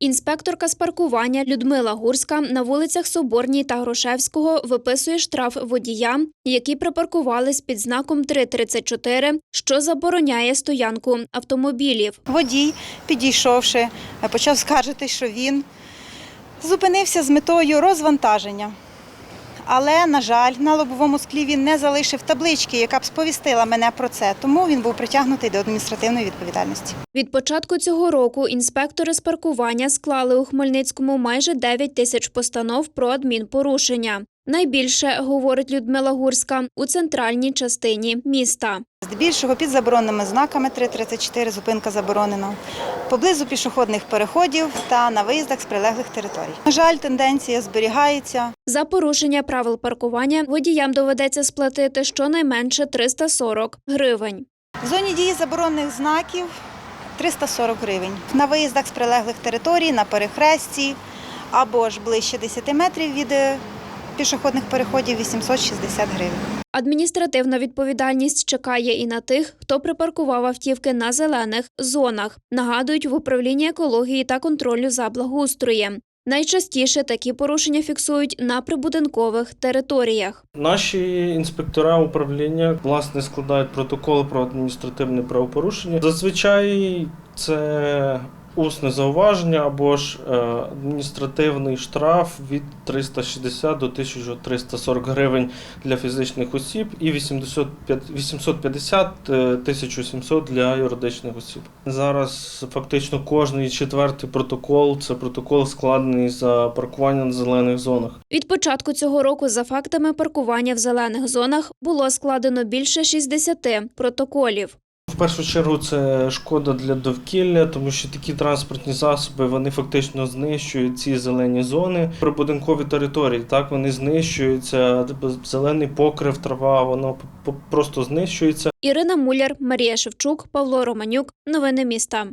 Інспекторка з паркування Людмила Гурська на вулицях Соборній та Грошевського виписує штраф водіям, які припаркувались під знаком 334, що забороняє стоянку автомобілів. Водій, підійшовши, почав скаржити, що він зупинився з метою розвантаження. Але, на жаль, на лобовому склі він не залишив таблички, яка б сповістила мене про це, тому він був притягнутий до адміністративної відповідальності. Від початку цього року інспектори з паркування склали у Хмельницькому майже 9 тисяч постанов про адмінпорушення. Найбільше, говорить Людмила Гурська, у центральній частині міста. Здебільшого під забороненими знаками 334 зупинка заборонена, поблизу пішохідних переходів та на виїздах з прилеглих територій. На жаль, тенденція зберігається. За порушення правил паркування водіям доведеться сплатити щонайменше 340 гривень. В зоні дії заборонених знаків 340 гривень. На виїздах з прилеглих територій, на перехресті або ж ближче 10 метрів від пішохідних переходів 860 гривень. Адміністративна відповідальність чекає і на тих, хто припаркував автівки на зелених зонах, нагадують в управлінні екології та контролю за благоустроєм. Найчастіше такі порушення фіксують на прибудинкових територіях. Наші інспектора управління власне складають протоколи про адміністративне правопорушення. Зазвичай це усне зауваження або ж е, адміністративний штраф від 360 до 1340 гривень для фізичних осіб і 85 850 е, 1700 для юридичних осіб. Зараз фактично кожний четвертий протокол це протокол складений за паркування на зелених зонах. Від початку цього року за фактами паркування в зелених зонах було складено більше 60 протоколів. Першу чергу це шкода для довкілля, тому що такі транспортні засоби вони фактично знищують ці зелені зони. Прибудинкові території так вони знищуються. Зелений покрив, трава, воно просто знищується. Ірина Муляр, Марія Шевчук, Павло Романюк. Новини міста.